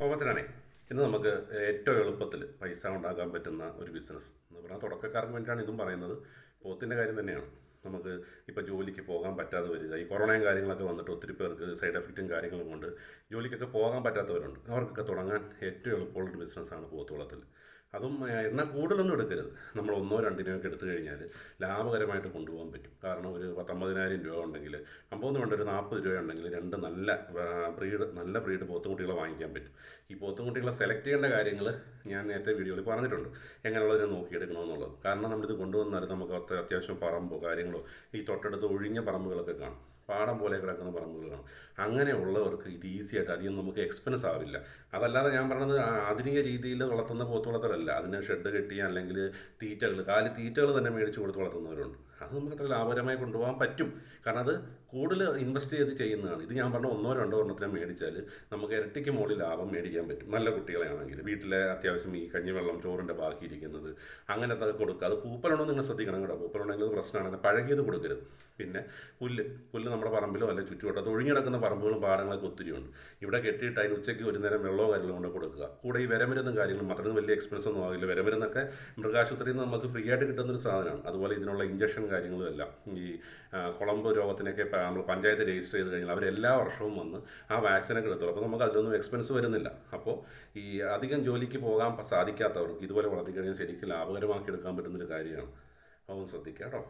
കോമച്ചനാണേ ഇന്ന് നമുക്ക് ഏറ്റവും എളുപ്പത്തിൽ പൈസ ഉണ്ടാക്കാൻ പറ്റുന്ന ഒരു ബിസിനസ് എന്ന് പറഞ്ഞാൽ തുടക്കക്കാർക്ക് വേണ്ടിയിട്ടാണ് ഇതും പറയുന്നത്. പോത്തിന്റെ കാര്യം തന്നെയാണ്. നമുക്ക് ഇപ്പോൾ ജോലിക്ക് പോകാൻ പറ്റാതെ വരിക. ഈ കൊറോണയും കാര്യങ്ങളൊക്കെ വന്നിട്ട് ഒത്തിരി പേർക്ക് സൈഡ് എഫക്റ്റും കാര്യങ്ങളും കൊണ്ട് ജോലിക്കൊക്കെ പോകാൻ പറ്റാത്തവരുണ്ട്. അവർക്കൊക്കെ തുടങ്ങാൻ ഏറ്റവും എളുപ്പമുള്ളൊരു ബിസിനസ്സാണ് പോത്ത് വളർത്തൽ അതും എണ്ണ കൂടുതലൊന്നും എടുക്കരുത്. നമ്മൾ ഒന്നോ രണ്ടിനോ ഒക്കെ എടുത്തു കഴിഞ്ഞാൽ ലാഭകരമായിട്ട് കൊണ്ടുപോകാൻ പറ്റും. കാരണം ഒരു പത്തൊമ്പതിനായിരം രൂപ ഉണ്ടെങ്കിൽ അമ്പതൊന്നും വേണ്ട ഒരു നാൽപ്പത് രൂപ ഉണ്ടെങ്കിൽ രണ്ട് നല്ല ബ്രീഡ് നല്ല ബ്രീഡ് പോത്തുകുട്ടികളെ വാങ്ങിക്കാൻ പറ്റും. ഈ പോത്തുകുട്ടികളെ സെലക്ട് ചെയ്യേണ്ട കാര്യങ്ങൾ ഞാൻ നേരത്തെ വീഡിയോയിൽ പറഞ്ഞിട്ടുണ്ട്. എങ്ങനെയുള്ളതിനെ നോക്കിയെടുക്കണമെന്നുള്ളത്. കാരണം നമ്മളിത് കൊണ്ടുവന്നാൽ നമുക്ക് അത്യ- അത്യാവശ്യം പറമ്പോ കാര്യങ്ങളോ ഈ തൊട്ടടുത്ത് ഒഴിഞ്ഞ പറമ്പുകളൊക്കെ കാണും. പാടം പോലെ കിടക്കുന്ന പറമ്പുകൾ കാണും. അങ്ങനെയുള്ളവർക്ക് ഇത് ഈസിയായിട്ട് അധികം നമുക്ക് എക്സ്പെൻസ് ആവില്ല. അതല്ലാതെ ഞാൻ പറഞ്ഞത് ആധുനിക രീതിയിൽ വളർത്തുന്ന പോത്ത് വളർത്തലല്ല അതിന് ഷെഡ് കെട്ടി അല്ലെങ്കിൽ തീറ്റകൾ കാലി തീറ്റകൾ തന്നെ മേടിച്ച് കൊടുത്ത് വളർത്തുന്നവരുണ്ട്. അത് നമുക്ക് അത്ര ലാഭകരമായി കൊണ്ടുപോകാൻ പറ്റും. കാരണം അത് കൂടുതൽ ഇൻവെസ്റ്റ് ചെയ്ത് ചെയ്യുന്നതാണ്. ഇത് ഞാൻ പറഞ്ഞ ഒന്നോ രണ്ടോ എണ്ണത്തിനെ മേടിച്ചാൽ നമുക്ക് ഇരട്ടിക്ക് മുകളിൽ ലാഭം മേടിക്കാൻ പറ്റും. നല്ല കുട്ടികളെയാണെങ്കിൽ വീട്ടിലെ അത്യാവശ്യം ഈ കഞ്ഞിവെള്ളം ചോറിന്റെ ബാക്കി ഇരിക്കുന്നത് അങ്ങനത്തെ കൊടുക്കുക. അത് പൂപ്പലുണ്ടോ നിങ്ങൾ ശ്രദ്ധിക്കണം കേട്ടോ. പൂപ്പലുണ്ടെങ്കിൽ പ്രശ്നമാണ്. പഴകിയത് കൊടുക്കരുത്. പിന്നെ പുല്ല് പുല്ല് നമ്മുടെ പറമ്പിലോ അല്ലെങ്കിൽ ചുറ്റുവട്ടത്ത് ഒഴിഞ്ഞിടക്കുന്ന പറമ്പുകളും പാടങ്ങളൊക്കെ ഒത്തിരിയുണ്ട് ഇവിടെ കെട്ടിയിട്ട് അതിന് ഉച്ചയ്ക്ക് ഒരു നേരം വെള്ളമോ കാര്യങ്ങളോ കൊണ്ട് കൊടുക്കുക. കൂടെ ഈ വരമരുന്നും കാര്യങ്ങളും മാത്രമേ വലിയ എക്സ്പെൻസ് ഒന്നും ആകില്ല വിരമരുന്നൊക്കെ മൃഗാശുപത്രിയിൽ നിന്ന് നമുക്ക് ഫ്രീ ആയിട്ട് കിട്ടുന്ന ഒരു സാധനമാണ്. അതുപോലെ ഇതിനുള്ള ഇഞ്ചക്ഷൻ കാര്യങ്ങളും എല്ലാം. ഈ കുളമ്പ് രോഗത്തിനൊക്കെ നമ്മൾ പഞ്ചായത്ത് രജിസ്റ്റർ ചെയ്ത് കഴിഞ്ഞാൽ അവരെല്ലാ വർഷവും വന്ന് ആ വാക്സിനൊക്കെ എടുത്തോളൂ. അപ്പോൾ നമുക്ക് അതിലൊന്നും എക്സ്പെൻസ് വരുന്നില്ല. അപ്പോൾ ഈ അധികം ജോലിക്ക് പോകാൻ സാധിക്കാത്തവർക്ക് ഇതുപോലെ വളർത്തിക്കഴിഞ്ഞാൽ ശരിക്കും ലാഭകരമാക്കി എടുക്കാൻ പറ്റുന്നൊരു കാര്യമാണ്. അതൊന്ന് ശ്രദ്ധിക്കാം കേട്ടോ.